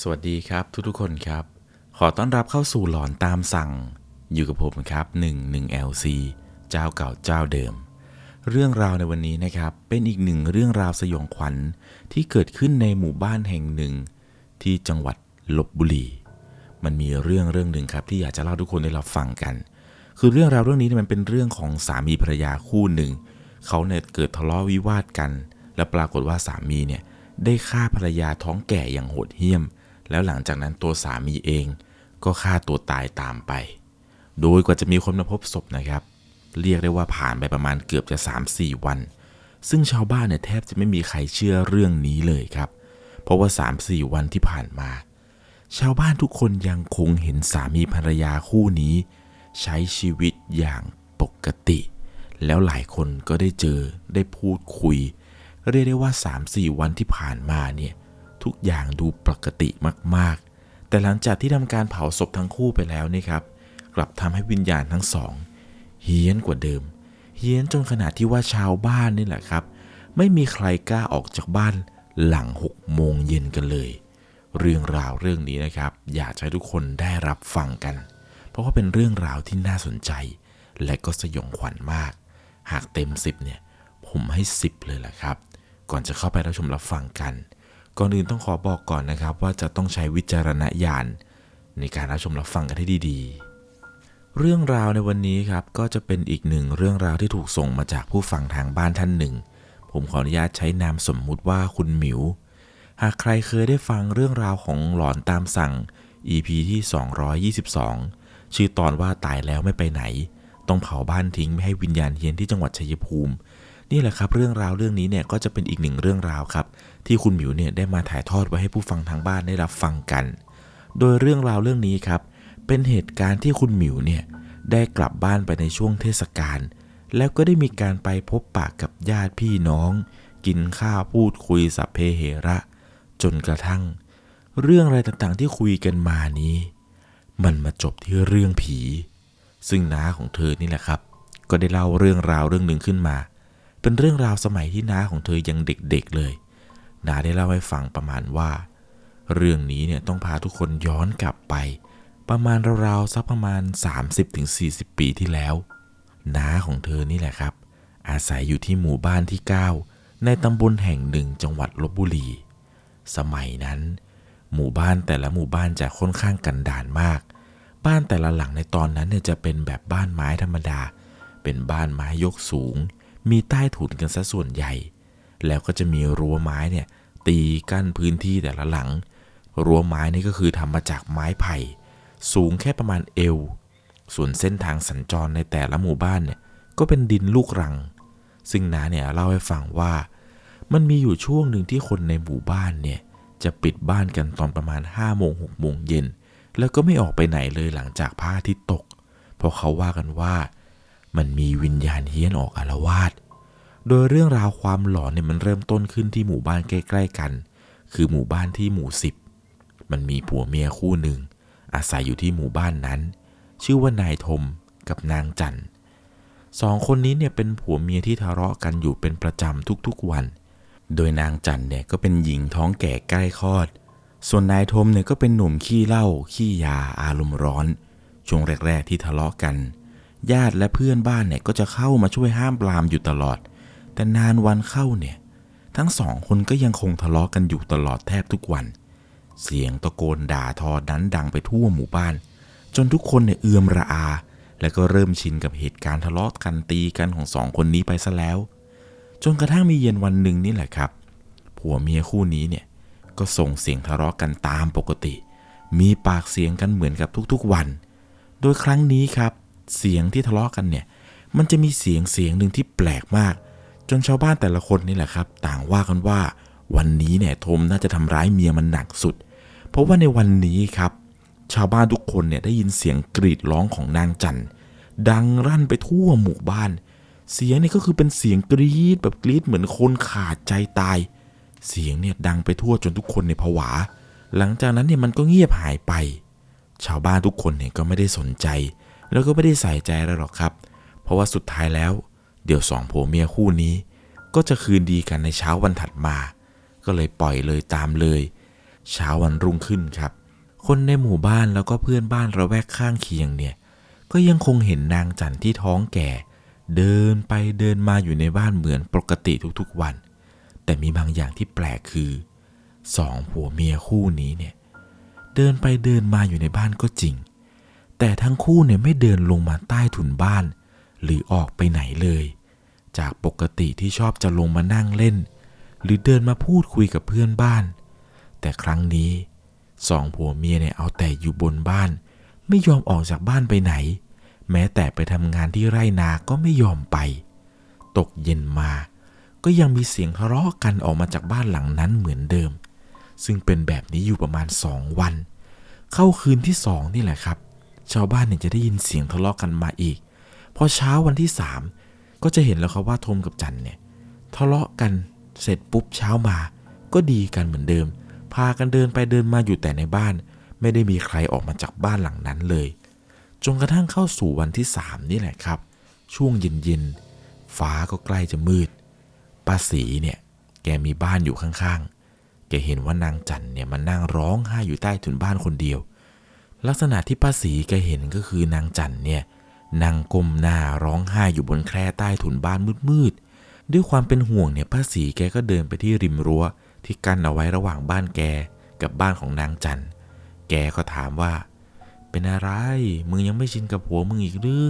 สวัสดีครับทุกๆคนครับ ขอต้อนรับเข้าสู่หลอนตามสั่ง อยู่กับผมครับ 11 LC เจ้าเก่าเจ้าเดิม เรื่องราวในวันนี้นะครับ เป็นอีกหนึ่งเรื่องราวสยองขวัญที่เกิดขึ้นในหมู่บ้านแห่งหนึ่ง ที่จังหวัดลบบุรี มันมีเรื่องเรื่องหนึ่งครับ ที่อยากจะเล่าทุกคนได้รับฟังกัน คือเรื่องราวเรื่องนี้มันเป็นเรื่องของสามีภรรยาคู่หนึ่ง เขาเนี่ยเกิดทะเลาะวิวาทกัน และปรากฏว่าสามีเนี่ยได้ฆ่าภรรยาท้องแก่อย่างโหดเหี้ยม แล้วหลังจากนั้นตัวสามีเองก็ฆ่าตัวตายตามไป โดยกว่าจะมีคนมาพบศพนะครับ เรียกได้ว่าผ่านไปประมาณเกือบจะ 3-4 วัน ซึ่งชาวบ้านเนี่ยแทบจะไม่มีใครเชื่อเรื่องนี้เลยครับ เพราะว่า 3-4 วันที่ผ่านมา ชาวบ้านทุกคนยังคงเห็นสามีภรรยาคู่นี้ ใช้ชีวิตอย่างปกติ แล้วหลายคนก็ได้เจอได้พูดคุย เรียกได้ว่า 3-4 วันที่ผ่านมาเนี่ย ทุกอย่างดูปกติมากๆ แต่หลังจากที่ทำการเผาศพทั้งคู่ไปแล้วนี่ครับ กลับทำให้วิญญาณทั้งสองเฮี้ยนกว่าเดิม เฮี้ยนจนขนาดที่ว่าชาวบ้านนี่แหละครับ ไม่มีใครกล้าออกจากบ้านหลังหกโมงเย็นกันเลย เรื่องราวเรื่องนี้นะครับ อยากให้ทุกคนได้รับฟังกัน เพราะว่าเป็นเรื่องราวที่น่าสนใจ และก็สยองขวัญมาก หากเต็ม 10เนี่ยผมให้ 10 เลยแหละครับ ก่อนจะเข้าไปรับชมรับฟังกัน ก่อนอื่นต้องขอบอกก่อนนะครับ ว่าจะต้องใช้วิจารณญาณในการรับชมรับฟังกันให้ดีๆ เรื่องราวในวันนี้ครับก็จะเป็นอีกหนึ่งเรื่องราวที่ถูกส่งมาจากผู้ฟังทางบ้านท่านหนึ่ง ผมขออนุญาตใช้นามสมมุติว่าคุณหมิว หากใครเคยได้ฟังเรื่องราวของหลอนตามสั่ง EP ที่ 222 ชื่อตอนว่าตายแล้วไม่ไปไหน ต้องเผาบ้านทิ้งไม่ให้วิญญาณเฮียนที่จังหวัดชัยภูมิ นี่แหละครับ เรื่องราวเรื่องนี้เนี่ยก็จะเป็นอีกหนึ่งเรื่องราวครับ ที่คุณหมิวเนี่ยได้มาถ่ายทอดไว้ให้ผู้ฟังทางบ้านได้รับฟังกัน โดยเรื่องราวเรื่องนี้ครับ เป็นเหตุการณ์ที่คุณหมิวเนี่ยได้กลับบ้านไปในช่วงเทศกาลแล้วก็ได้มีการไปพบปะกับญาติพี่น้อง กินข้าวพูดคุยสัพเพเหระ จนกระทั่ง เรื่องอะไรต่างๆที่คุยกันมานี้ มันมาจบที่เรื่องผี ซึ่งน้าของเธอนี่แหละครับ ก็ได้เล่าเรื่องราวเรื่องหนึ่งขึ้นมา เป็นเรื่องราวสมัยที่น้าของเธอยังเด็กๆเลย นาได้เล่าให้ฟังประมาณว่า เรื่องนี้เนี่ยต้องพาทุกคนย้อนกลับไป ประมาณราวๆสักประมาณ 30-40 ปีที่แล้วน้าของเธอนี่แหละครับ อาศัยอยู่ที่หมู่บ้านที่ 9 ในตำบลแห่งหนึ่งจังหวัดลบบุรี สมัยนั้น หมู่บ้านแต่ละหมู่บ้านจะค่อนข้างกันดานมาก บ้านแต่ละหลังในตอนนั้นเนี่ยจะเป็นแบบบ้านไม้ธรรมดา เป็นบ้านไม้ยกสูง มีใต้ถุนกันซะส่วนใหญ่ แล้วก็จะมีรั้วไม้เนี่ย ตีกั้นพื้นที่แต่ละหลัง รั้วไม้นี่ก็คือทำมาจากไม้ไผ่ สูงแค่ประมาณเอว ส่วนเส้นทางสัญจรในแต่ละหมู่บ้านเนี่ยก็เป็นดินลูกรัง ซึ่งน้าเนี่ยเล่าให้ฟังว่า มันมีอยู่ช่วงหนึ่งที่คนในหมู่บ้านเนี่ยจะปิดบ้านกันตอนประมาณ5โมง6โมงเย็น แล้วก็ไม่ออกไปไหนเลยหลังจากพระอาทิตย์ตก เพราะเขาว่ากันว่า มันมีวิญญาณเฮี้ยนออกอาละวาด โดยเรื่องราวความหลอนเนี่ยมันเริ่มต้นขึ้นที่หมู่บ้านใกล้ๆกัน คือหมู่บ้านที่หมู่สิบมันมีผัวเมียคู่หนึ่ง อาศัยอยู่ที่หมู่บ้านนั้น ชื่อว่านายทมกับนางจันสองคนนี้เนี่ยเป็นผัวเมียที่ทะเลาะกันอยู่เป็นประจำทุกๆวัน โดยนางจันเนี่ยก็เป็นหญิงท้องแก่ใกล้คลอด ส่วนนายทมเนี่ยก็เป็นหนุ่มขี้เหล้าขี้ยาอารมณ์ร้อน ช่วงแรกๆที่ทะเลาะกัน ญาติและเพื่อนบ้านเนี่ยก็จะเข้ามาช่วยห้ามปรามอยู่ตลอด แต่นานวันเข้าเนี่ย ทั้งสองคนก็ยังคงทะเลาะกันอยู่ตลอดแทบทุกวัน เสียงตะโกนด่าทอนั้นดังไปทั่วหมู่บ้าน จนทุกคนเนี่ยเอือมระอา และก็เริ่มชินกับเหตุการณ์ทะเลาะกันตีกันของสองคนนี้ไปซะแล้ว จนกระทั่งมีเย็นวันหนึ่งนี่แหละครับ ผัวเมียคู่นี้เนี่ยก็ส่งเสียงทะเลาะกันตามปกติ มีปากเสียงกันเหมือนกับทุกๆวัน โดยครั้งนี้ครับ เสียงที่ทะเลาะกันเนี่ย มันจะมีเสียงเสียงหนึ่งที่แปลกมาก จนชาวบ้านแต่ละคนนี่แหละครับ ต่างว่ากันว่า วันนี้เนี่ยทมน่าจะทำร้ายเมียมันหนักสุด เพราะว่าในวันนี้ครับ ชาวบ้านทุกคนเนี่ยได้ยินเสียงกรีดร้องของนางจันดังรั่นไปทั่วหมู่บ้าน เสียงนี่ก็คือเป็นเสียงกรีดแบบกรีดเหมือนคนขาดใจตาย เสียงเนี่ยดังไปทั่วจนทุกคนในผวา หลังจากนั้นเนี่ยมันก็เงียบหายไป ชาวบ้านทุกคนเนี่ยก็ไม่ได้สนใจ แล้วก็ไม่ได้ใส่ใจอะไรหรอกครับ เพราะว่าสุดท้ายแล้ว เดี๋ยวสองผัวเมียคู่นี้ ก็จะคืนดีกันในเช้าวันถัดมา ก็เลยปล่อยเลยตามเลย เช้าวันรุ่งขึ้นครับ คนในหมู่บ้านแล้วก็เพื่อนบ้านระแวกข้างเคียงเนี่ย ก็ยังคงเห็นนางจันที่ท้องแก่ เดินไปเดินมาอยู่ในบ้านเหมือนปกติทุกๆวัน แต่มีบางอย่างที่แปลกคือสองผัวเมียคู่นี้เนี่ยเดินไปเดินมาอยู่ในบ้านก็จริง แต่ทั้งคู่เนี่ยไม่เดินลงมาใต้ถุนบ้าน หรือออกไปไหนเลย จากปกติที่ชอบจะลงมานั่งเล่น หรือเดินมาพูดคุยกับเพื่อนบ้าน แต่ครั้งนี้สองผัวเมียเนี่ยเอาแต่อยู่บนบ้าน ไม่ยอมออกจากบ้านไปไหน แม้แต่ไปทำงานที่ไร่นาก็ไม่ยอมไป ตกเย็นมา ก็ยังมีเสียงทะเลาะกันออกมาจากบ้านหลังนั้นเหมือนเดิม ซึ่งเป็นแบบนี้อยู่ประมาณสองวัน เข้าคืนที่สองนี่แหละครับ ชาวบ้านเนี่ยจะได้ยินเสียงทะเลาะกันมาอีกพอเช้าวันที่สาม ก็จะเห็นแล้วครับว่าทมกับจันเนี่ยทะเลาะกันเสร็จปุ๊บเช้ามา ก็ดีกันเหมือนเดิม พากันเดินไปเดินมาอยู่แต่ในบ้าน ไม่ได้มีใครออกมาจากบ้านหลังนั้นเลยจนกระทั่งเข้าสู่วันที่สามนี่แหละครับ ช่วงเย็นๆฟ้าก็ใกล้จะมืดป้าสีเนี่ยแกมีบ้านอยู่ข้างๆ แกเห็นว่านางจันเนี่ยมันนั่งร้องไห้อยู่ใต้ถุนบ้านคนเดียว ลักษณะที่ป้าสีแกเห็นก็คือนางจันเนี่ย นั่งก้มหน้าร้องไห้อยู่บนแคร่ใต้ถุนบ้านมืดๆ ด้วยความเป็นห่วงเนี่ยป้าสีแกก็เดินไปที่ริมรั้ว ที่กั้นเอาไว้ระหว่างบ้านแกกับบ้านของนางจัน แกก็ถามว่า เป็นอะไร มึงยังไม่ชินกับผัวมึงอีกหรือ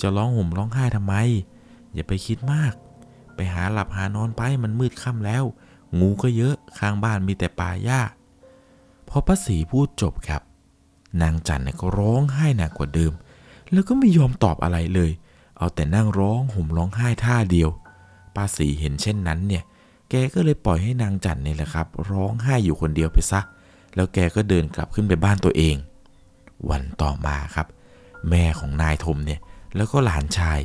จะร้องห่มร้องไห้ทำไม อย่าไปคิดมาก ไปหาหลับหานอนไปมันมืดค่ำแล้ว งูก็เยอะข้างบ้านมีแต่ป่าหญ้าพอป้าสีพูดจบครับ นางจันเนี่ยก็ร้องไห้หนักกว่าเดิม แล้วก็ไม่ยอมตอบอะไรเลย เอาแต่นั่งร้องห่มร้องไห้ท่าเดียว ป้าสีเห็นเช่นนั้นเนี่ย แกก็เลยปล่อยให้นางจันเนี่ยแหละครับ ร้องไห้อยู่คนเดียวไปซะ แล้วแกก็เดินกลับขึ้นไปบ้านตัวเอง วันต่อมาครับ แม่ของนายทมเนี่ยแล้วก็หลานชาย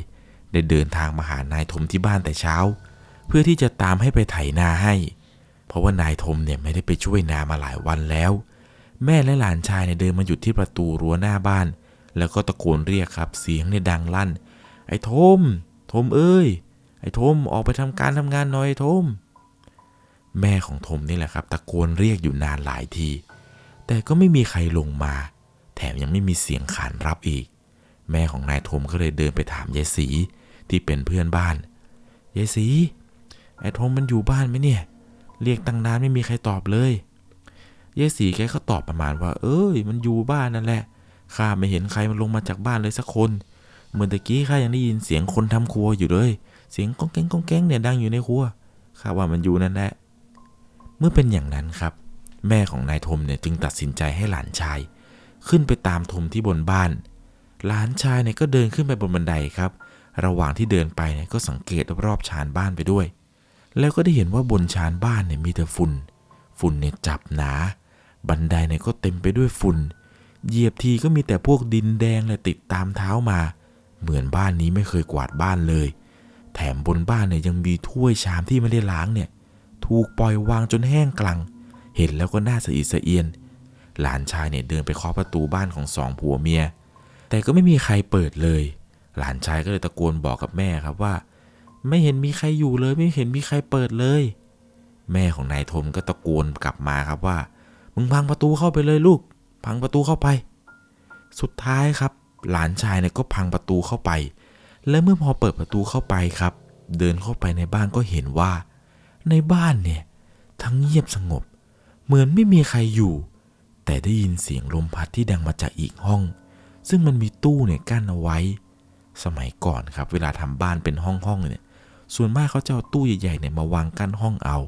ได้เดินทางมาหานายทมที่บ้านแต่เช้า เพื่อที่จะตามให้ไปไถนาให้ เพราะว่านายทมเนี่ยไม่ได้ไปช่วยนามาหลายวันแล้ว แม่และหลานชายเนี่ยเดินมาหยุดที่ประตูรั้วหน้าบ้าน แล้วก็ตะโกนเรียกครับ เสียงเนี่ยดังลั่น ไอ้ทมทมเอ้ย ไอ้ทมออกไปทำการทำงานหน่อยไอ้ทม แม่ของทมนี่แหละครับ ตะโกนเรียกอยู่นานหลายที แต่ก็ไม่มีใครลงมา แถมยังไม่มีเสียงขานรับอีก แม่ของนายทมก็เลยเดินไปถามยายสีที่เป็นเพื่อนบ้านยายสีไอ้ทมมันอยู่บ้านไหมเนี่ย เรียกตั้งนานไม่มีใครตอบเลยยายสีแกก็ตอบประมาณว่า เอ้ย มันอยู่บ้านนั่นแหละ ข้าไม่เห็นใครมันลงมาจากบ้านเลยสักคน เหมือนตะกี้ข้ายังได้ยินเสียงคนทำครัวอยู่เลย เสียงก้องแก้งก้องแก้งเนี่ยดังอยู่ในครัว ข้าว่ามันอยู่นั่นแหละ เมื่อเป็นอย่างนั้นครับ แม่ของนายทมเนี่ยจึงตัดสินใจให้หลานชาย ขึ้นไปตามทมที่บนบ้าน หลานชายเนี่ยก็เดินขึ้นไปบนบันไดครับ ระหว่างที่เดินไปเนี่ยก็สังเกตรอบๆชานบ้านไปด้วย แล้วก็ได้เห็นว่าบนชานบ้านเนี่ยมีแต่ฝุ่น ฝุ่นเนี่ยจับหนา บันไดเนี่ยก็เต็มไปด้วยฝุ่น เหยียบทีก็มีแต่พวกดินแดงและติดตามเท้ามา เหมือนบ้านนี้ไม่เคยกวาดบ้านเลย แถมบนบ้านเนี่ยยังมีถ้วยชามที่ไม่ได้ล้างเนี่ย ถูกปล่อยวางจนแห้งกลัง เห็นแล้วก็น่าสะอิดสะเอียน หลานชายเนี่ยเดินไปเคาะประตูบ้านของสองผัวเมีย แต่ก็ไม่มีใครเปิดเลย หลานชายก็เลยตะโกนบอกกับแม่ครับว่า ไม่เห็นมีใครอยู่เลย ไม่เห็นมีใครเปิดเลย แม่ของนายทมก็ตะโกนกลับมาครับว่า มึงพังประตูเข้าไปเลยลูก พังประตูเข้าไป สุดท้ายครับ หลานชายเนี่ยก็พังประตูเข้าไป และเมื่อพอเปิดประตูเข้าไปครับ เดินเข้าไปในบ้านก็เห็นว่า ในบ้านเนี่ยทั้งเงียบสงบ เหมือนไม่มีใครอยู่ แต่ได้ยินเสียงลมพัดที่ดังมาจากอีกห้อง ซึ่งมันมีตู้เนี่ยกั้นเอาไว้ สมัยก่อนครับ เวลาทำบ้านเป็นห้องห้องๆเนี่ย ส่วนมากเขาจะเอาตู้ใหญ่ๆเนี่ยมาวางกั้นห้องเอา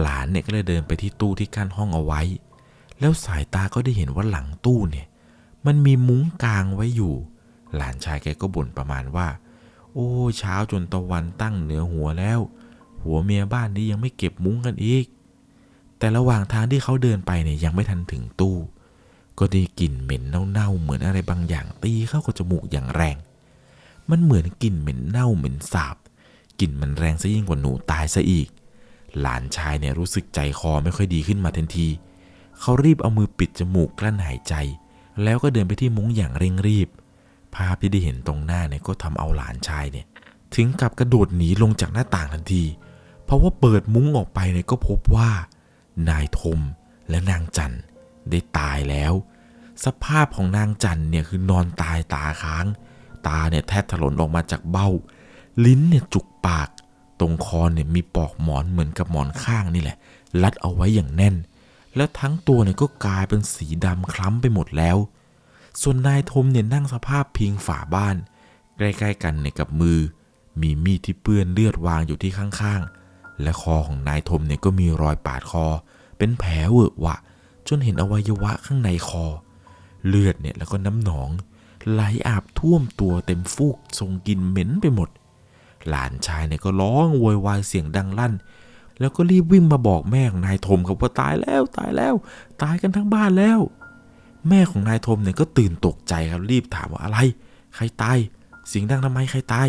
หลานเนี่ยก็เลยเดินไปที่ตู้ที่กั้นห้องเอาไว้ แล้วสายตาก็ได้เห็นว่าหลังตู้เนี่ย มันมีมุ้งกลางไว้อยู่ หลานชายแกก็บ่นประมาณว่า โอ้ เช้าจนตะวันตั้งเหนือหัวแล้ว หัวเมียบ้านนี้ยังไม่เก็บมุ้งกันอีก แต่ระหว่างทางที่เขาเดินไปเนี่ยยังไม่ทันถึงตู้ ก็ได้กลิ่นเหม็นเน่าๆเหมือนอะไรบางอย่างตีเข้ากับจมูกอย่างแรง มันเหมือนกลิ่นเหม็นเน่าเหม็นสาบกลิ่นมันแรงซะยิ่งกว่าหนูตายซะอีก หลานชายเนี่ยรู้สึกใจคอไม่ค่อยดีขึ้นมาทันที เขารีบเอามือปิดจมูกกลั้นหายใจ แล้วก็เดินไปที่มุ้งอย่างเร่งรีบ ภาพที่ได้เห็นตรงหน้าเนี่ยก็ทำเอาหลานชายเนี่ย ถึงกับกระโดดหนีลงจากหน้าต่างทันที เพราะว่าเปิดมุ้งออกไปเนี่ยก็พบว่า นายทมและนางจันได้ตายแล้ว สภาพของนางจันเนี่ยคือนอนตายตาค้าง ตาเนี่ยแทบถลนออกมาจากเบ้า ลิ้นเนี่ยจุกปาก ตรงคอเนี่ยมีปอกหมอนเหมือนกับหมอนข้างนี่แหละรัดเอาไว้อย่างแน่น แล้วทั้งตัวเนี่ยก็กลายเป็นสีดำคล้ำไปหมดแล้ว ส่วนนายทมเนี่ยนั่งสภาพพิงฝาบ้าน ใกล้ๆกันเนี่ยกับมือ มีมีดที่เปื้อนเลือดวางอยู่ที่ข้างๆ และคอของนายทมเนี่ยก็มีรอยปาดคอ เป็นแผลเวอะวะ จนเห็นอวัยวะข้างในคอ เลือดเนี่ยแล้วก็น้ำหนอง ไหลอาบท่วมตัวเต็มฟูกทรงกินเหม็นไปหมด หลานชายเนี่ยก็ร้องโวยวายเสียงดังลั่น แล้วก็รีบวิ่งมาบอกแม่ของนายทมครับว่าตายแล้วตายแล้ว ตายกันทั้งบ้านแล้ว แม่ของนายทมเนี่ยก็ตื่นตกใจครับรีบถามว่าอะไร ใครตายเสียงดังทำไมใครตาย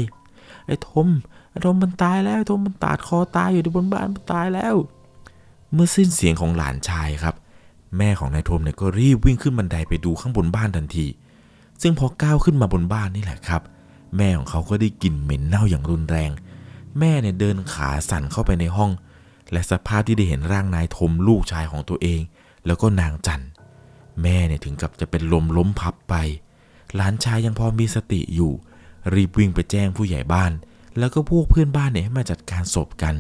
ไอ้ทมไอ้ทมมันตายแล้วไอ้ทมมันตาดคอตายอยู่ที่บนบ้านมันตายแล้ว เมื่อสิ้นเสียงของหลานชายครับ แม่ของนายทมเนี่ยก็รีบวิ่งขึ้นบันไดไปดูข้างบนบ้านทันที ซึ่งพอก้าวขึ้นมาบนบ้านนี่แหละครับ แม่ของเขาก็ได้กลิ่นเหม็นเน่าอย่างรุนแรง แม่เนี่ยเดินขาสั่นเข้าไปในห้อง และสภาพที่ได้เห็นร่างนายทมลูกชายของตัวเอง แล้วก็นางจันแม่เนี่ยถึงกับจะเป็นลมล้มพับไป หลานชายยังพอมีสติอยู่ รีบวิ่งไปแจ้งผู้ใหญ่บ้าน แล้วก็พวกเพื่อนบ้านเนี่ยให้มาจัดการศพกัน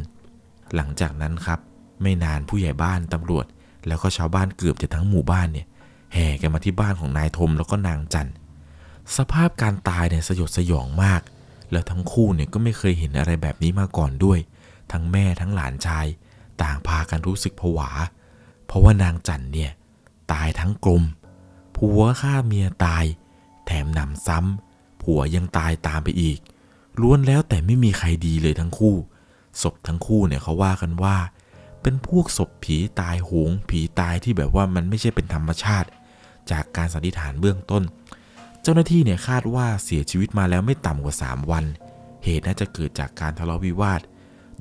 หลังจากนั้นครับ ไม่นานผู้ใหญ่บ้านตำรวจ แล้วก็ชาวบ้านเกือบจะทั้งหมู่บ้านเนี่ยแห่กันมาที่บ้านของนายทมแล้วก็นางจันสภาพการตายเนี่ยสยดสยองมาก แล้วทั้งคู่เนี่ยก็ไม่เคยเห็นอะไรแบบนี้มาก่อนด้วย ทั้งแม่ทั้งหลานชาย ต่างพากันรู้สึกผวา เพราะว่านางจันเนี่ย ตายทั้งกลมผัวฆ่าเมียตาย แถมนำซ้ำผัวยังตายตามไปอีก ล้วนแล้วแต่ไม่มีใครดีเลยทั้งคู่ ศพทั้งคู่เนี่ยเขาว่ากันว่า เป็นพวกศพผีตายโหง ผีตายที่แบบว่ามันไม่ใช่เป็นธรรมชาติ จากการสันนิษฐานเบื้องต้น เจ้าหน้าที่เนี่ยคาดว่าเสียชีวิตมาแล้วไม่ต่ำกว่า 3 วัน เหตุน่าจะเกิดจากการทะเลาะวิวาท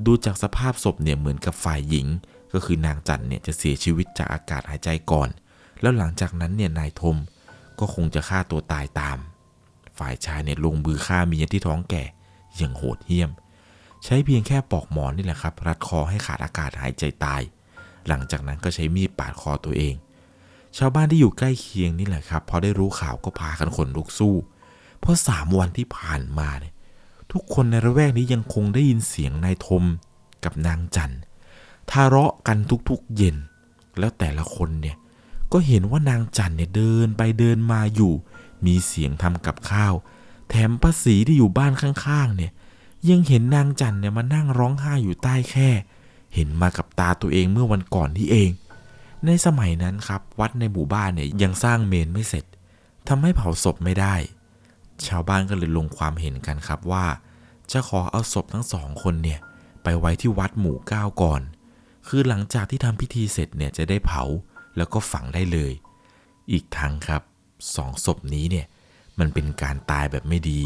ดูจากสภาพศพเนี่ยเหมือนกับฝ่ายหญิง ก็คือนางจันเนี่ยจะเสียชีวิตจากอากาศหายใจก่อน แล้วหลังจากนั้นเนี่ยนายทมก็คงจะฆ่าตัวตายตาม ฝ่ายชายเนี่ยลงมือฆ่าเมียที่ท้องแก่อย่างโหดเหี้ยม ใช้เพียงแค่ปอกหมอนนี่แหละครับ รัดคอให้ขาดอากาศหายใจตาย หลังจากนั้นก็ใช้มีดปาดคอตัวเอง ชาวบ้านที่อยู่ใกล้เคียงนี่แหละครับพอได้รู้ข่าวก็พากันขนลุกสู้ เพราะสามวันที่ผ่านมาเนี่ย ทุกคนในระแวกนี้ยังคงได้ยินเสียงนายทมกับนางจันทะเลาะกันทุกๆเย็น แล้วแต่ละคนเนี่ยก็เห็นว่านางจันเนี่ยเดินไปเดินมาอยู่ มีเสียงทำกับข้าว แถมป้าสีที่อยู่บ้านข้างๆ เนี่ย ยังเห็นนางจันเนี่ยมานั่งร้องไห้อยู่ใต้แค่ เห็นมากับตาตัวเองเมื่อวันก่อนที่เอง ในสมัยนั้นครับ วัดในหมู่บ้านเนี่ยยังสร้างเมนไม่เสร็จทำให้เผาศพไม่ได้ ชาวบ้านก็เลยลงความเห็นกันครับว่า จะขอเอาศพทั้งสองคนเนี่ย ไปไว้ที่วัดหมู่เก้าก่อน คือหลังจากที่ทำพิธีเสร็จเนี่ยจะได้เผาแล้วก็ฝังได้เลย อีกทั้งครับสองศพนี้เนี่ยมันเป็นการตายแบบไม่ดี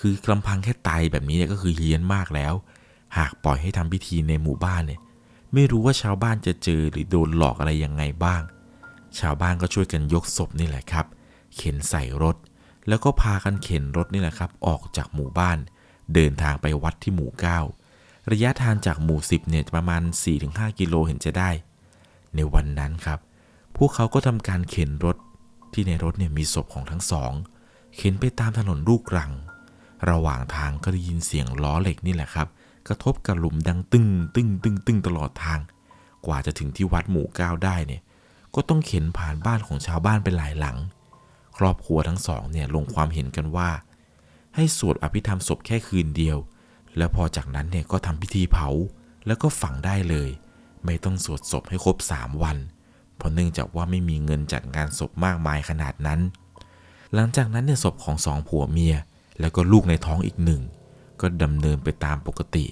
คือกลำพังแค่ตายแบบนี้เนี่ยก็คือเฮี้ยนมากแล้ว หากปล่อยให้ทำพิธีในหมู่บ้านเนี่ยไม่รู้ว่าชาวบ้านจะเจอหรือโดนหลอกอะไรยังไงบ้าง ชาวบ้านก็ช่วยกันยกศพนี่แหละครับ เข็นใส่รถ แล้วก็พากันเข็นรถนี่แหละครับ ออกจากหมู่บ้าน เดินทางไปวัดที่หมู่ 9 ระยะทางจากหมู่ 10เนี่ยประมาณ 4-5 กิโลเห็นจะได้ ในวันนั้นครับ พวกเขาก็ทำการเข็นรถที่ในรถเนี่ยมีศพของทั้งสอง เข็นไปตามถนนลูกรัง ระหว่างทางก็ได้ยินเสียงล้อเหล็กนี่แหละครับ กระทบกับหลุมดังตึ้งตึ้งตึ้งตึ้งตลอดทาง กว่าจะถึงที่วัดหมู่เก้าได้เนี่ย ก็ต้องเข็นผ่านบ้านของชาวบ้านไปหลายหลัง ครอบครัวทั้งสองเนี่ยลงความเห็นกันว่า ให้สวดอภิธรรมศพแค่คืนเดียว แล้วพอจากนั้นเนี่ยก็ทำพิธีเผาแล้วก็ฝังได้เลย ไม่ต้องสวดศพให้ครบสามวัน เพราะเนื่องจากว่าไม่มีเงินจัดงานศพมากมายขนาดนั้น หลังจากนั้นเนี่ยศพของสองผัวเมีย แล้วก็ลูกในท้องอีกหนึ่ง ก็ดำเนินไปตามปกติ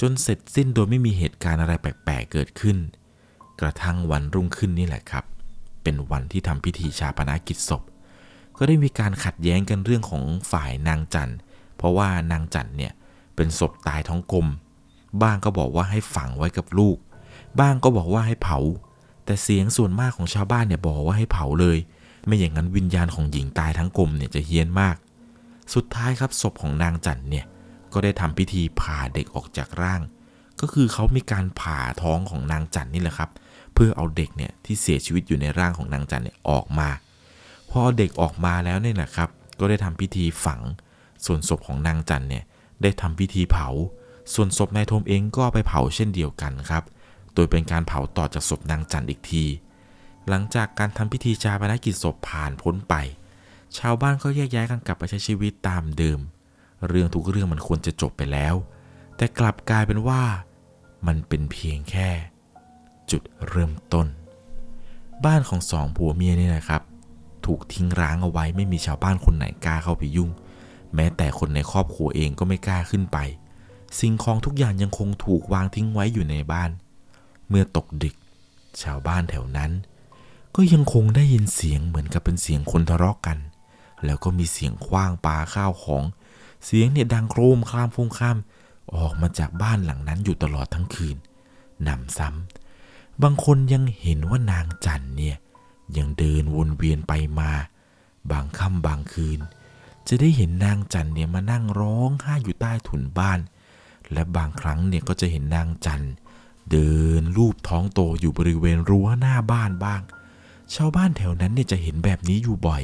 จนเสร็จสิ้นโดยไม่มีเหตุการณ์อะไรแปลกๆเกิดขึ้น กระทั่งวันรุ่งขึ้นนี่แหละครับ เป็นวันที่ทำพิธีชาปนากิจศพ ก็ได้มีการขัดแย้งกันเรื่องของฝ่ายนางจันเพราะว่านางจันเนี่ยเป็นศพตายท้องกลม บ้างก็บอกว่าให้ฝังไว้กับลูก บ้างก็บอกว่าให้เผา แต่เสียงส่วนมากของชาวบ้านเนี่ยบอกว่าให้เผาเลย ไม่อย่างนั้นวิญญาณของหญิงตายทั้งกลมเนี่ยจะเฮี้ยนมาก สุดท้ายครับศพของนางจันเนี่ยก็ได้ทำพิธีผ่าเด็กออกจากร่าง ก็คือเขามีการผ่าท้องของนางจันนี่แหละครับ เพื่อเอาเด็กเนี่ยที่เสียชีวิตอยู่ในร่างของนางจันเนี่ยออกมา พอเอาเด็กออกมาแล้วเนี่ยนะครับ ก็ได้ทำพิธีฝัง ส่วนศพของนางจันเนี่ยได้ทำพิธีเผา ส่วนศพนายทมเองก็ไปเผาเช่นเดียวกันครับ โดยเป็นการเผาต่อจากศพนางจันอีกที หลังจากการทำพิธีชาปนกิจศพผ่านพ้นไป ชาวบ้านก็แยกย้ายกันกลับไปใช้ชีวิตตามเดิม เรื่องทุกเรื่องมันควรจะจบไปแล้ว แต่กลับกลายเป็นว่า มันเป็นเพียงแค่ จุดเริ่มต้น บ้านของสองผัวเมียนี่นะครับ ถูกทิ้งร้างเอาไว้ ไม่มีชาวบ้านคนไหนกล้าเข้าไปยุ่ง แม้แต่คนในครอบครัวเองก็ไม่กล้าขึ้นไป สิ่งของทุกอย่างยังคงถูกวางทิ้งไว้อยู่ในบ้าน เมื่อตกดึก ชาวบ้านแถวนั้น ก็ยังคงได้ยินเสียงเหมือนกับเป็นเสียงคนทะเลาะกัน แล้วก็มีเสียงคว้างปาข้าวของ เสียงเนี่ยดังโครมครามฟุ้งข้าม ออกมาจากบ้านหลังนั้นอยู่ตลอดทั้งคืนนำซ้ำบางคนยังเห็นว่านางจันเนี่ย ยังเดินวนเวียนไปมา บางค่ำบางคืน จะได้เห็นนางจันเนี่ยมานั่งร้องไห้อยู่ใต้ถุนบ้าน และบางครั้งเนี่ยก็จะเห็นนางจันเดินลูบท้องโตอยู่บริเวณรั้วหน้าบ้านบ้าง ชาวบ้านแถวนั้นเนี่ยจะเห็นแบบนี้อยู่บ่อย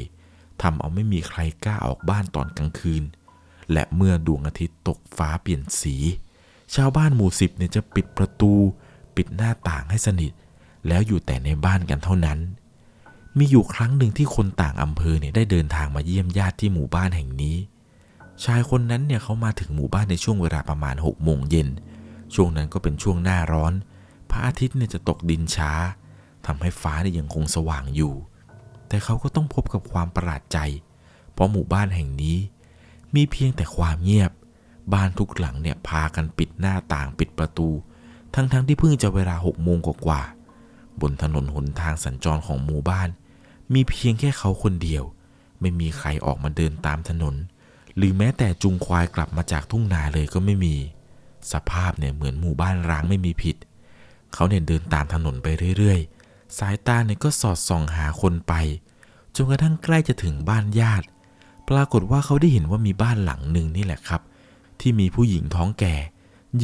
ทำเอาไม่มีใครกล้าออกบ้านตอนกลางคืน และเมื่อดวงอาทิตย์ตกฟ้าเปลี่ยนสี ชาวบ้านหมู่สิบเนี่ยจะปิดประตู ปิดหน้าต่างให้สนิท แล้วอยู่แต่ในบ้านกันเท่านั้น มีอยู่ครั้งหนึ่งที่คนต่างอำเภอเนี่ยได้เดินทางมาเยี่ยมญาติที่หมู่บ้านแห่งนี้ ชายคนนั้นเนี่ยเขามาถึงหมู่บ้านในช่วงเวลาประมาณ6โมงเย็น ช่วงนั้นก็เป็นช่วงหน้าร้อน พระอาทิตย์เนี่ยจะตกดินช้าทำให้ฟ้าเนี่ยยังคงสว่างอยู่ แต่เขาก็ต้องพบกับความประหลาดใจ เพราะหมู่บ้านแห่งนี้ มีเพียงแต่ความเงียบ บ้านทุกหลังเนี่ยพากันปิดหน้าต่างปิดประตู ทั้งๆทที่เพิ่งจะเวลาหกโมงกว่าๆ บนถนนหนทางสัญจรของหมู่บ้าน มีเพียงแค่เขาคนเดียว ไม่มีใครออกมาเดินตามถนน หรือแม้แต่จุงควายกลับมาจากทุ่งนาเลยก็ไม่มี สภาพเนี่ยเหมือนหมู่บ้านร้างไม่มีผิด เขาเนี่ยเดินตามถนนไปเรื่อยๆ สายตาเนี่ยก็สอดส่องหาคนไป จนกระทั่งใกล้จะถึงบ้านญาติ ปรากฏว่าเขาได้เห็นว่ามีบ้านหลังหนึ่งนี่แหละครับ ที่มีผู้หญิงท้องแก่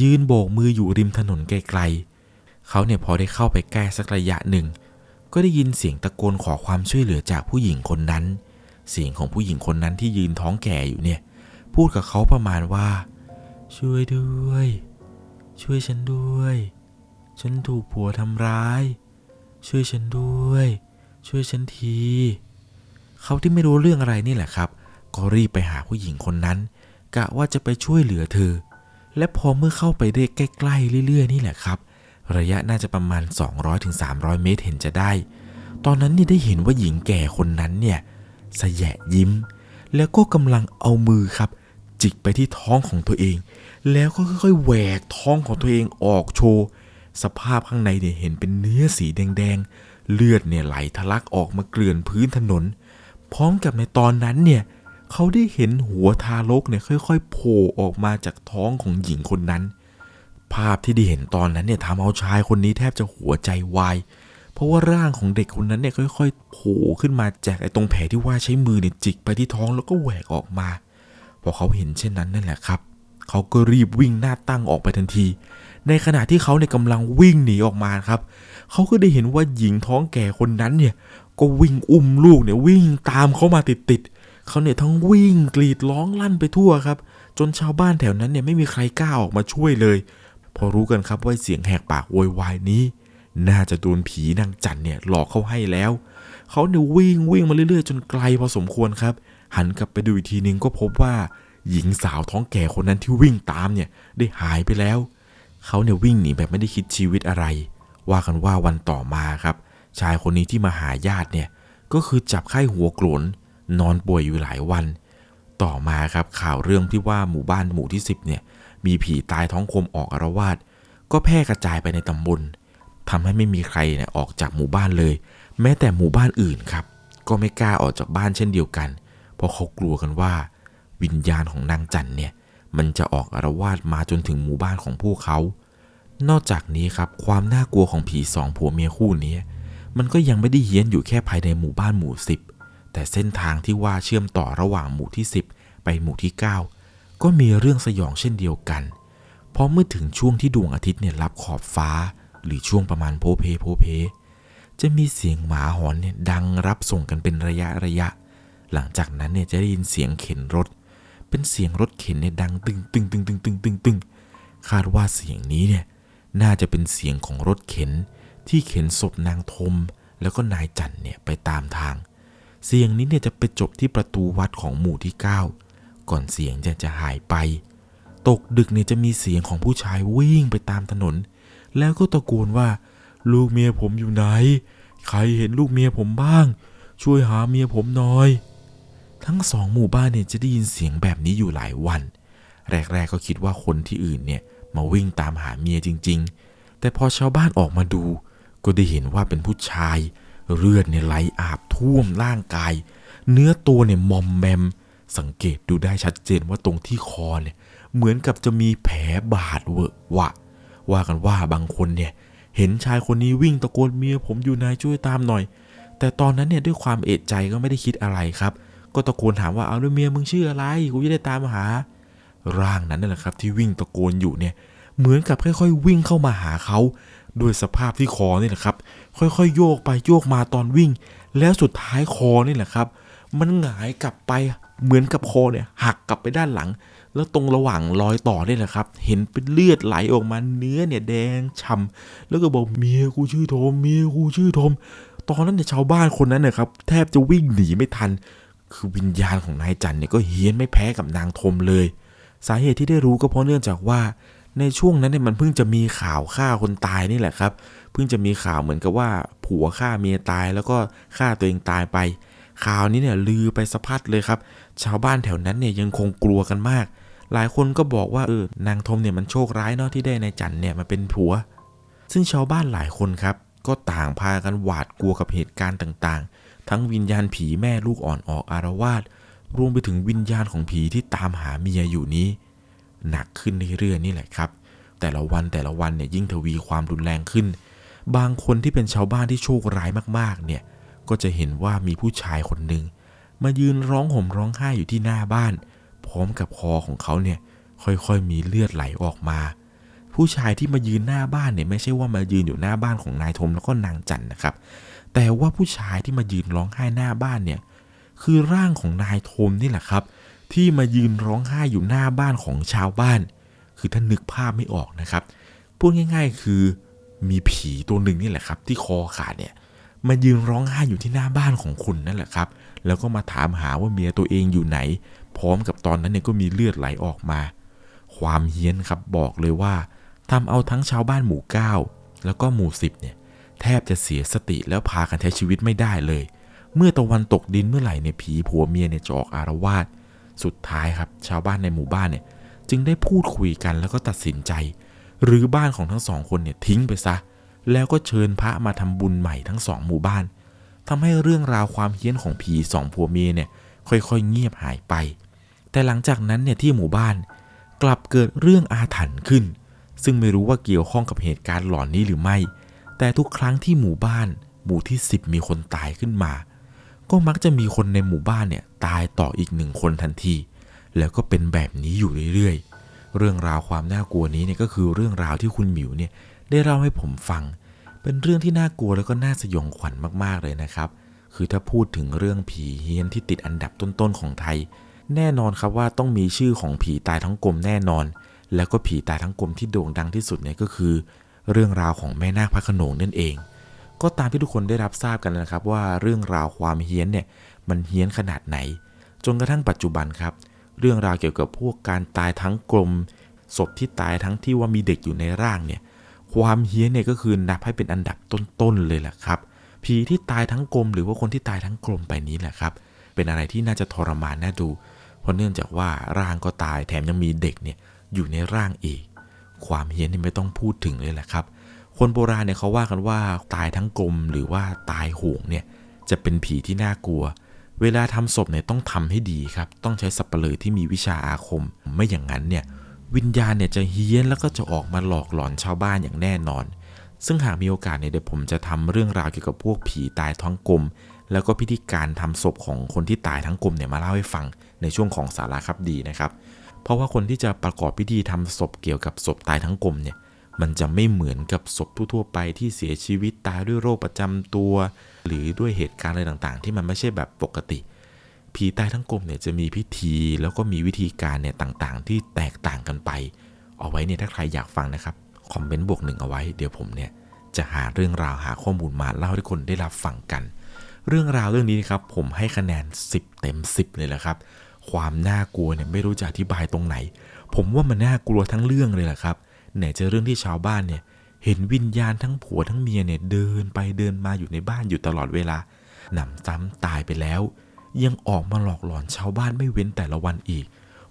ยืนโบกมืออยู่ริมถนนไกลๆ เขาเนี่ยพอได้เข้าไปใกล้สักระยะหนึ่ง ก็ได้ยินเสียงตะโกนขอความช่วยเหลือจากผู้หญิงคนนั้น เสียงของผู้หญิงคนนั้นที่ยืนท้องแก่อยู่เนี่ย พูดกับเขาประมาณว่า ช่วยด้วย ช่วยฉันด้วย ฉันถูกผัวทำร้าย ช่วยฉันด้วย ช่วยฉันที เขาที่ไม่รู้เรื่องอะไรนี่แหละครับ ก็รีบไปหาผู้หญิงคนนั้นกะว่าจะไปช่วยเหลือเธอ และพอเมื่อเข้าไปได้ใกล้ๆเรื่อย ๆ นี่แหละครับ ระยะน่าจะประมาณ 200-300 เมตรเห็นจะได้ ตอนนั้นนี่ได้เห็นว่าหญิงแก่คนนั้นเนี่ยสยะยิ้ม แล้วก็กำลังเอามือครับ จิกไปที่ท้องของตัวเอง แล้วก็ค่อยๆแหวกท้องของตัวเองออกโชว์สภาพข้างในเนี่ยเห็นเป็นเนื้อสีแดงๆ เลือดเนี่ยไหลทะลักออกมาเกลื่อนพื้นถนน พร้อมกับในตอนนั้นเนี่ยเขาได้เห็นหัวทารกเนี่ยค่อยๆโผล่ออกมาจากท้องของหญิงคนนั้น ภาพที่ได้เห็นตอนนั้นเนี่ยทำเอาชายคนนี้แทบจะหัวใจวาย เพราะว่าร่างของเด็กคนนั้นเนี่ยค่อยๆโผล่ขึ้นมาจากไอ้ตรงแผลที่ว่าใช้มือเนี่ยจิกไปที่ท้องแล้วก็แหวกออกมา พอเขาเห็นเช่นนั้นนั่นแหละครับ เขาก็รีบวิ่งหน้าตั้งออกไปทันที ในขณะที่เขาเนี่ยกำลังวิ่งหนีออกมาครับ เขาก็ได้เห็นว่าหญิงท้องแก่คนนั้นเนี่ยก็วิ่งอุ้มลูกเนี่ยวิ่งตามเขามาติดๆเขาเนี่ยทั้งวิ่งกรีดร้องลั่นไปทั่วครับ จนชาวบ้านแถวนั้นเนี่ยไม่มีใครกล้าออกมาช่วยเลย พอรู้กันครับว่าเสียงแหกปากโวยวายนี้ น่าจะโดนผีนางจันเนี่ยหลอกเขาให้แล้ว เขาเนี่ยวิ่งวิ่งมาเรื่อยๆ จนไกลพอสมควรครับ หันกลับไปดูอีกทีนึงก็พบว่า หญิงสาวท้องแก่คนนั้นที่วิ่งตามเนี่ยได้หายไปแล้ว เขาเนี่ยวิ่งหนีแบบไม่ได้คิดชีวิตอะไร ว่ากันว่าวันต่อมาครับ ชายคนนี้ที่มาหาญาติเนี่ยก็คือจับไข้หัวโกรนนอนป่วยอยู่หลายวัน ต่อมาครับข่าวเรื่องที่ว่าหมู่บ้านหมู่ที่ 10เนี่ยมีผีตายท้องคมออกอารวาสก็แพร่กระจายไปในตำบลทำให้ไม่มีใครเนี่ยออกจากหมู่บ้านเลย แม้แต่หมู่บ้านอื่นครับ ก็ไม่กล้าออกจากบ้านเช่นเดียวกัน เพราะเขากลัวกันว่า วิญญาณของนางจันเนี่ยมันจะออกอารวาสมาจนถึงหมู่บ้านของพวกเขา นอกจากนี้ครับความน่ากลัวของผีสองผัวเมียคู่นี้ มันก็ยังไม่ได้เฮี้ยนอยู่แค่ภายในหมู่บ้านหมู่สิบ แต่เส้นทางที่ว่าเชื่อมต่อระหว่างหมู่ที่ 10 ไปหมู่ที่ 9 ก็มีเรื่องสยองเช่นเดียวกัน เพราะเมื่อถึงช่วงที่ดวงอาทิตย์เนี่ยรับขอบฟ้า หรือช่วงประมาณโพเพโพเพ จะมีเสียงหมาหอนเนี่ยดังรับส่งกันเป็นระยะระยะ หลังจากนั้นเนี่ยจะได้ยินเสียงเข็นรถ เป็นเสียงรถเข็นเนี่ยดังตึงตึงตึงตึงตึงตึงตึงคาดว่าเสียงนี้เนี่ยน่าจะเป็นเสียงของรถเข็นที่เข็นศพนางทม แล้วก็นายจันเนี่ยไปตามทาง เสียงนี้เนี่ยจะไปจบที่ประตูวัดของหมู่ที่ 9 ก่อนเสียงจะจะหายไป ตกดึกเนี่ยจะมีเสียงของผู้ชายวิ่งไปตามถนน แล้วก็ตะโกนว่า ลูกเมียผมอยู่ไหน ใครเห็นลูกเมียผมบ้าง ช่วยหาเมียผมหน่อย ทั้งสองหมู่บ้านเนี่ยจะได้ยินเสียงแบบนี้อยู่หลายวัน แรกๆก็คิดว่าคนที่อื่นเนี่ยมาวิ่งตามหาเมียจริง ๆ แต่พอชาวบ้านออกมาดู ก็ได้เห็นว่าเป็นผู้ชาย เลือดเนี่ยไหลอาบท่วมร่างกาย เนื้อตัวเนี่ยมอมแมม สังเกตดูได้ชัดเจนว่าตรงที่คอเนี่ยเหมือนกับจะมีแผลบาดเวอะวะ ว่ากันว่าบางคนเนี่ยเห็นชายคนนี้วิ่งตะโกนเมียผมอยู่นายช่วยตามหน่อย แต่ตอนนั้นเนี่ยด้วยความเอะใจก็ไม่ได้คิดอะไรครับ ก็ตะโกนถามว่าเอาแล้วเมียมึงชื่ออะไรกูจะได้ตามมาหา ร่างนั้นนั่นแหละครับที่วิ่งตะโกนอยู่เนี่ยเหมือนกับค่อยๆ วิ่งเข้ามาหาเขา ด้วยสภาพที่คอนี่แหละครับ ค่อยๆ โยกไปโยกมาตอนวิ่ง แล้วสุดท้ายคอนี่แหละครับ มันหงายกลับไปเหมือนกับคอเนี่ยหักกลับไปด้านหลัง แล้วตรงระหว่างรอยต่อนี่แหละครับ เห็นเป็นเลือดไหลออกมาเนื้อเนี่ยแดงช่ำแล้วก็บอกเมียกูชื่อโทมเมียกูชื่อโทมตอนนั้นเนี่ยชาวบ้านคนนั้นนะครับ แทบจะวิ่งหนีไม่ทัน คือวิญญาณของนายจันเนี่ยก็เฮี้ยนไม่แพ้กับนางทมเลย สาเหตุที่ได้รู้ก็เพราะเนื่องจากว่า ในช่วงนั้นเนี่ยมันเพิ่งจะมีข่าวฆ่าคนตายนี่แหละครับ เพิ่งจะมีข่าวเหมือนกับว่าผัวฆ่าเมียตายแล้วก็ฆ่าตัวเองตายไป ข่าวนี้เนี่ยลือไปสะพัดเลยครับ ชาวบ้านแถวนั้นเนี่ยยังคงกลัวกันมาก หลายคนก็บอกว่าเออนางทมเนี่ยมันโชคร้ายเนาะที่ได้นายจันเนี่ยมาเป็นผัว ซึ่งชาวบ้านหลายคนครับ ก็ต่างพากันหวาดกลัวกับเหตุการณ์ต่างๆ ทั้งวิญญาณผีแม่ลูกอ่อนออกอารวาสรวมไปถึงวิญญาณของผีที่ตามหาเมียอยู่นี้ หนักขึ้นเรื่อยๆนี่แหละครับ แต่ละวันแต่ละวันเนี่ยยิ่งทวีความรุนแรงขึ้น บางคนที่เป็นชาวบ้านที่โชคร้ายมากๆเนี่ยก็จะเห็นว่ามีผู้ชายคนหนึ่งมายืนร้องห่มร้องไห้อยู่ที่หน้าบ้าน พร้อมกับคอของเขาเนี่ยค่อยๆมีเลือดไหลออกมา ผู้ชายที่มายืนหน้าบ้านเนี่ยไม่ใช่ว่ามายืนอยู่หน้าบ้านของนายทมแล้วก็นางจันนะครับ แต่ว่าผู้ชายที่มายืนร้องไห้หน้าบ้านเนี่ยคือร่างของนายทมนี่แหละครับ ที่มายืนร้องไห้อยู่หน้าบ้านของชาวบ้าน คือท่านนึกภาพไม่ออกนะครับ พูดง่าย ๆ คือมีผีตัวหนึ่งนี่แหละครับ ที่คอขาดเนี่ยมายืนร้องไห้อยู่ที่หน้าบ้านของคุณนั่นแหละครับ แล้วก็มาถามหาว่าเมียตัวเองอยู่ไหน พร้อมกับตอนนั้นเนี่ยก็มีเลือดไหลออกมา ความเฮี้ยนครับบอกเลยว่าทำเอาทั้งชาวบ้านหมู่9แล้วก็หมู่10เนี่ยแทบจะเสียสติแล้วพากันใช้ชีวิตไม่ได้เลย เมื่อตะวันตกดินเมื่อไหร่เนี่ยผีผัวเมียเนี่ยจะออกอารวาส สุดท้ายครับ ชาวบ้านในหมู่บ้านเนี่ยจึงได้พูดคุยกันแล้วก็ตัดสินใจหรือบ้านของทั้งสองคนเนี่ยทิ้งไปซะ แล้วก็เชิญพระมาทำบุญใหม่ทั้งสองหมู่บ้านทำให้เรื่องราวความเฮี้ยนของผีสองผัวเมียเนี่ยค่อยๆเงียบหายไป แต่หลังจากนั้นเนี่ยที่หมู่บ้านกลับเกิดเรื่องอาถรรพ์ขึ้น ซึ่งไม่รู้ว่าเกี่ยวข้องกับเหตุการณ์หลอนนี้หรือไม่ แต่ทุกครั้งที่หมู่บ้าน หมู่ที่ 10 มีคนตายขึ้นมา ก็มักจะมีคนในหมู่บ้านเนี่ย ตายต่ออีกหนึ่งคนทันที แล้วก็เป็นแบบนี้อยู่เรื่อยๆ เรื่องราวความน่ากลัวนี้เนี่ยก็คือเรื่องราวที่คุณหมิวเนี่ยได้เล่าให้ผมฟัง เป็นเรื่องที่น่ากลัวแล้วก็น่าสยองขวัญมากๆเลยนะครับ คือถ้าพูดถึงเรื่องผีเฮี้ยนที่ติดอันดับต้นๆของไทย แน่นอนครับว่าต้องมีชื่อของผีตายทั้งกลมแน่นอน แล้วก็ผีตายทั้งกลมที่โด่งดังที่สุดเนี่ยก็คือ เรื่องราวของแม่นาคพระขนงนั่นเองก็ตามที่ทุกคนได้รับทราบกันนะครับว่าเรื่องราวความเฮี้ยนเนี่ย มันเฮี้ยนขนาดไหน จนกระทั่งปัจจุบันครับ เรื่องราวเกี่ยวกับพวกการตายทั้งกลมศพที่ตายทั้งที่ว่ามีเด็กอยู่ในร่างเนี่ย ความเฮี้ยนเนี่ยก็คือนับให้เป็นอันดับต้นๆเลยแหละครับ ผีที่ตายทั้งกลมหรือว่าคนที่ตายทั้งกลมไปนี้แหละครับ เป็นอะไรที่น่าจะทรมานน่าดู เพราะเนื่องจากว่าร่างก็ตายแถมยังมีเด็กเนี่ยอยู่ในร่างอีก ความเฮี้ยนนี่ไม่ต้องพูดถึงเลยแหละครับ คนโบราณเนี่ยเขาว่ากันว่าตายทั้งกลมหรือว่าตายโหงเนี่ยจะเป็นผีที่น่ากลัว เวลาทำศพเนี่ยต้องทำให้ดีครับ ต้องใช้สับปะเลอที่มีวิชาอาคม ไม่อย่างนั้นเนี่ยวิญญาณเนี่ยจะเฮี้ยนแล้วก็จะออกมาหลอกหลอนชาวบ้านอย่างแน่นอน ซึ่งหากมีโอกาสเนี่ยเดี๋ยวผมจะทำเรื่องราวเกี่ยวกับพวกผีตายท้องกลม แล้วก็พิธีการทำศพของคนที่ตายทั้งกลมเนี่ยมาเล่าให้ฟังในช่วงของสาระครับดีนะครับ เพราะว่าคนที่จะประกอบพิธีทำศพเกี่ยวกับศพตายทั้งกลมเนี่ยมันจะไม่เหมือนกับศพทั่วๆไปที่เสียชีวิตตายด้วยโรคประจำตัว หรือด้วยเหตุการณ์อะไรต่างๆ ที่มันไม่ใช่แบบปกติ ผีใต้ทั้งกลมเนี่ยจะมีพิธีแล้วก็มีวิธีการเนี่ยต่างๆ ที่แตกต่างกันไป เอาไว้เนี่ยถ้าใครอยากฟังนะครับคอมเมนต์บวกหนึ่งเอาไว้เดี๋ยวผมเนี่ยจะหาเรื่องราวหาข้อมูลมาเล่าให้คนได้รับฟังกัน เรื่องราวเรื่องนี้นะครับผมให้คะแนน 10 เต็ม 10 เลยแหละครับ ความน่ากลัวเนี่ยไม่รู้จะอธิบายตรงไหน ผมว่ามันน่ากลัวทั้งเรื่องเลยแหละครับไหนจะเรื่องที่ชาวบ้านเนี่ย เห็นวิญญาณทั้งผัวทั้งเมียเนี่ยเดินไปเดินมาอยู่ในบ้านอยู่ตลอดเวลาหนำซ้ำตายไปแล้ว ยังออกมาหลอกหลอนชาวบ้านไม่เว้นแต่ละวันอีก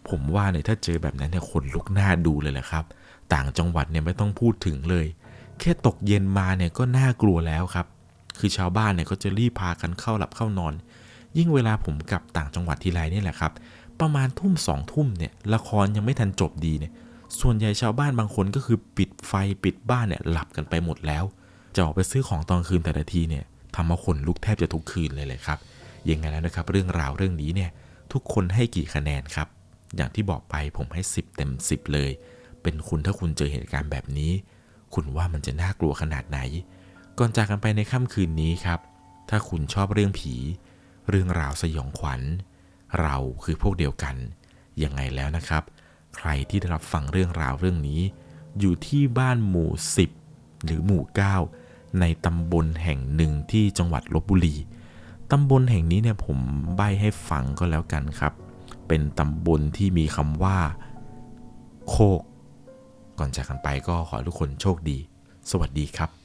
ผมว่าเนี่ยถ้าเจอแบบนั้นเนี่ยขนลุกหน้าดูเลยแหละครับ ต่างจังหวัดเนี่ยไม่ต้องพูดถึงเลย แค่ตกเย็นมาเนี่ยก็น่ากลัวแล้วครับ คือชาวบ้านเนี่ยก็จะรีบพากันเข้าหลับเข้านอน ยิ่งเวลาผมกลับต่างจังหวัดทีไรนี่แหละครับ ประมาณทุ่มสองทุ่มเนี่ยละครยังไม่ทันจบดีเนี่ย ส่วนใหญ่ชาวบ้านบางคนก็คือปิดไฟปิดบ้านเนี่ยหลับกันไปหมดแล้ว จะออกไปซื้อของตอนคืนแต่ละทีเนี่ยทำมาขนลุกแทบจะทุกคืนเลยเลยครับยังไงแล้วนะครับ เรื่องราวเรื่องนี้เนี่ยทุกคนให้กี่คะแนนครับ อย่างที่บอกไปผมให้ 10 เต็ม 10 เลย เป็นคุณถ้าคุณเจอเหตุการณ์แบบนี้ คุณว่ามันจะน่ากลัวขนาดไหน ก่อนจากกันไปในค่ำคืนนี้ครับ ถ้าคุณชอบเรื่องผี เรื่องราวสยองขวัญ เราคือพวกเดียวกันยังไงแล้วนะครับ ใครที่ได้รับฟังเรื่องราวเรื่องนี้ อยู่ที่บ้านหมู่ 10 หรือหมู่ 9 ในตำบลแห่งหนึ่งที่จังหวัดลบบุรี ตำบลแห่งนี้เนี่ยผมใบให้ฟังก็แล้วกันครับ เป็นตำบลที่มีคำว่า โคก ก่อนจากกันไปก็ขอทุกคนโชคดี สวัสดีครับ